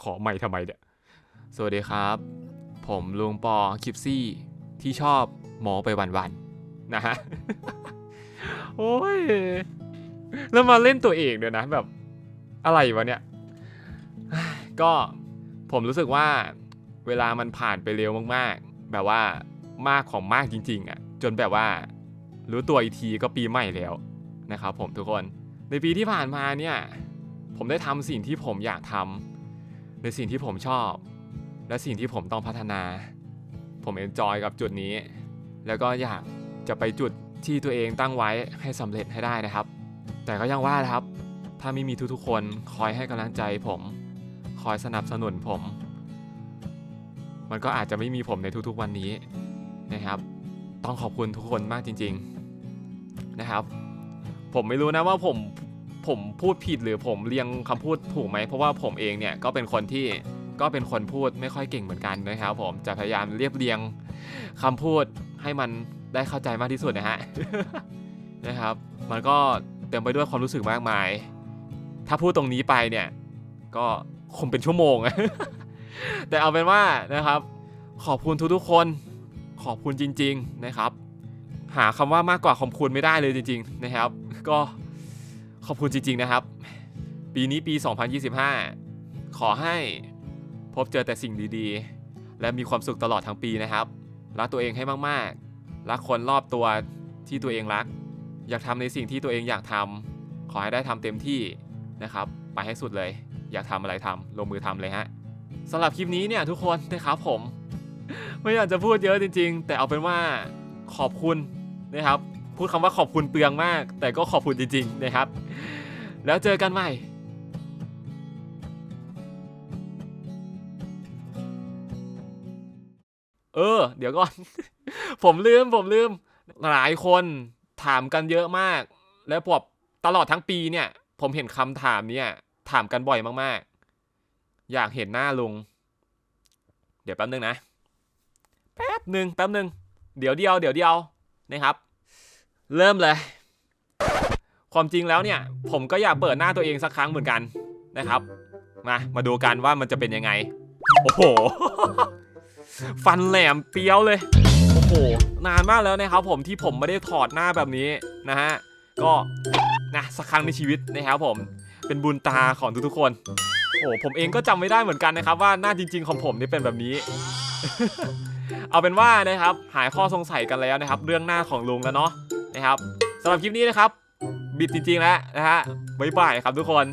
ขอใหม่ทำไมเนี่ยสวัสดีครับ ผมลุงปอคิปซี่ที่ชอบหมอไปวันๆนะฮะ โอ้ย แล้วมาเล่นตัวเองด้วยนะแบบอะไรวะเนี่ย ก็ผมรู้สึกว่าเวลามันผ่านไปเร็วมากๆ แบบว่ามากของมากจริง ๆ อะ จนแบบว่า รู้ตัวอีกทีก็ปีใหม่แล้วนะครับผมทุกคนในปีที่ผ่านมาเนี่ย ผมได้ทำสิ่งที่ผมอยากทำในสิ่งที่ผมชอบ และสิ่งที่ผมต้องพัฒนา ผมเอนจอยกับจุดนี้ แล้วก็อยากจะไปจุดที่ตัวเองตั้งไว้ให้สำเร็จให้ได้นะครับ แต่ก็ยังว่าครับ ถ้าไม่มีทุกๆคนคอยให้กำลังใจผม คอยสนับสนุนผม มันก็อาจจะไม่มีผมในทุกๆวันนี้นะครับ ต้องขอบคุณทุกคนมากจริง ๆนะครับ ผมไม่รู้นะว่าผม ผมพูดผิดหรือผมเรียงคำพูดถูกไหมเพราะว่าผมเองเนี่ยก็เป็นคนที่ก็เป็นคนพูดไม่ค่อยเก่งเหมือนกันนะครับ ผมจะพยายามเรียบเรียงคำพูดให้มันได้เข้าใจมากที่สุดนะฮะนะครับ มันก็เต็มไปด้วยความรู้สึกมากมาย ถ้าพูดตรงนี้ไปเนี่ยก็คงเป็นชั่วโมง แต่เอาเป็นว่านะครับ ขอบคุณทุกๆคน ขอบคุณจริง ๆนะครับ หาคำว่ามากกว่าขอบคุณไม่ได้เลยจริง ๆ นะครับ ก็ ขอบคุณจริง ๆ นะครับ ปีนี้ปี 2025 ขอให้พบเจอแต่สิ่งดีๆ และมีความสุขตลอดทั้งปีนะครับ รักตัวเองให้มากๆ รักคนรอบตัวที่ตัวเองรัก อยากทำในสิ่งที่ตัวเองอยากทำขอให้ได้ทำเต็มที่นะครับ ไปให้สุดเลย อยากทำอะไรทำลงมือทำเลยฮะสำหรับคลิปนี้เนี่ยทุกคนนะครับผม ไม่อยากจะพูดเยอะจริง ๆ แต่เอาเป็นว่าขอบคุณนะครับ พูดคำว่าขอบคุณเปลืองมาก แต่ก็ขอบคุณจริงๆนะครับ แล้วเจอกันใหม่เออ เดี๋ยวก่อน ผมลืมผมลืม หลายคนถามกันเยอะมาก แล้วพอตลอดทั้งปีเนี่ย ผมเห็นคำถามเนี่ย ถามกันบ่อยมากๆ อยากเห็นหน้าลุง เดี๋ยวแป๊บนึงนะ แป๊บหนึ่งแป๊บหนึ่งเดี๋ยวเดียว เดี๋ยวเดียวนะครับ เริ่มเลย ความจริงแล้วเนี่ย ผมก็อยากเปิดหน้าตัวเองสักครั้งเหมือนกันนะครับ มามาดูกันว่ามันจะเป็นยังไง โอ้โห ฟันแหลมเปี้ยวเลย โอ้โห นานมากแล้วนะครับผมที่ผมไม่ได้ถอดหน้าแบบนี้นะฮะ ก็นะสักครั้งในชีวิตนะครับผม เป็นบุญตาของทุกๆคน โอ้ผมเองก็จำไม่ได้เหมือนกันนะครับ ว่าหน้าจริง ๆ ของผมนี่เป็นแบบนี้ เอาเป็นว่านะครับ หายข้อสงสัยกันแล้วนะครับ เรื่องหน้าของลุงแล้วเนาะ นะครับสำหรับคลิปนี้นะครับ บิดจริงๆแล้วนะฮะบ๊ายบายครับทุกคน